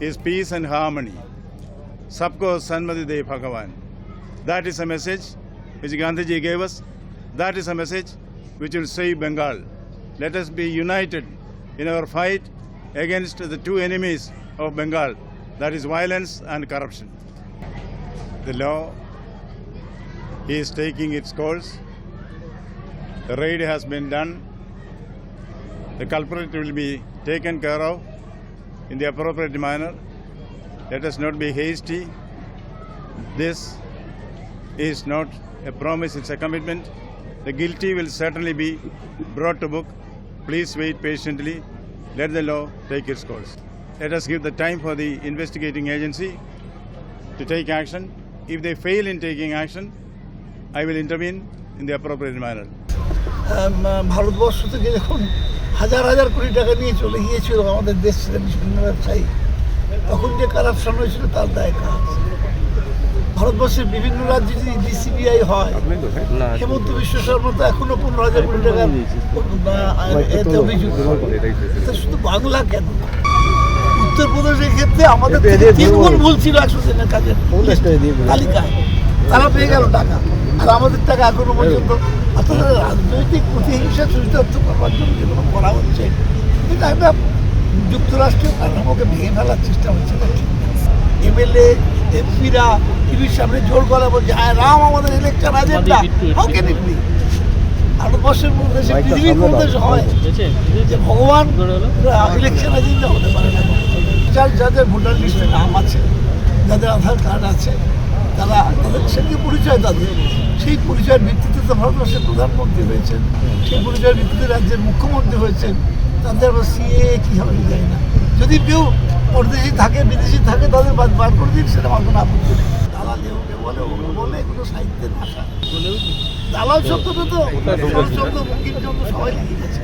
is peace and harmony. Sabko Sanmati De Bhagavan. That is a message which Gandhiji gave us. That is a message which will save Bengal. Let us be united in our fight against the two enemies of Bengal that is violence and corruption. The law is taking its course. The raid has been done. The culprit will be taken care of in the appropriate manner. Let us not be hasty. This is not a promise, it's a commitment. The guilty will certainly be brought to book. Please wait patiently. Let the law take its course. Let us give the time for the investigating agency to take action. If they fail in taking action, I will intervene in the appropriate manner. আম, ভারতবর্ষ থেকে যখন হাজার হাজার কোটি টাকা নিয়ে চলে গিয়েছিল আমাদের দেশ বিভিন্ন ব্যবসায়ী। তখন যে কারাপশন হয়েছিল তার দায় কাজ ভারতবর্ষের বিভিন্ন রাজ্যে যদি ডিসিবিআই হয় হেমন্ত বিশ্ব শর্মা তো এখনও পনেরো হাজার কোটি টাকার এতে অভিযুক্ত শুধু বাংলা কেন? উত্তরপ্রদেশের ক্ষেত্রে আমাদের তিনগুণ ভুল ছিল একশো দিনের কাজের তালিকায়। তারা পেয়ে গেল টাকা। আর আমাদের টাকা এখনও পর্যন্ত অর্থাৎ রাজনৈতিক প্রতিহিংসা চরিতার্থ করবার জন্য যেগুলো করা হচ্ছে এটা একটা যুক্তরাষ্ট্রীয় কাঠামোকে ভেঙে ফেলার চেষ্টা হচ্ছে না এমএলএ এমপিরা টিভির সামনে জোর গলা বলছে হ্যাঁ রাম আমাদের election agenda how can it be ভারতবর্ষের মধ্যে দেশে পৃথিবীর কোন দেশ হয় যে ভগবান ইলেকশন এজেন্ডা হতে পারে না। যার যাদের ভোটার লিস্টে নাম আছে যাদের আধার কার্ড আছে তারা তাদের সঙ্গে পরিচয় তাদের। সেই পরিচয়ের ভিত্তিতে তো ভারতবর্ষের প্রধানমন্ত্রী হয়েছেন, সেই পরিচয়ের ভিত্তিতে রাজ্যের মুখ্যমন্ত্রী হয়েছেন, তাদের আবার সিএ কি হবে যায় না। যদি কেউ পরদেশি থাকে, বিদেশি থাকে, তাদের বাদ বার করে দিন সেটা আমার কোনো আপত্তি নেই। দালাল এগুলো বলে ওগুলো বলে এগুলো সাহিত্যের ভাষা। দালাল শব্দটা তো শব্দ বঙ্কিমচন্দ্র সবাই লিখে গেছে।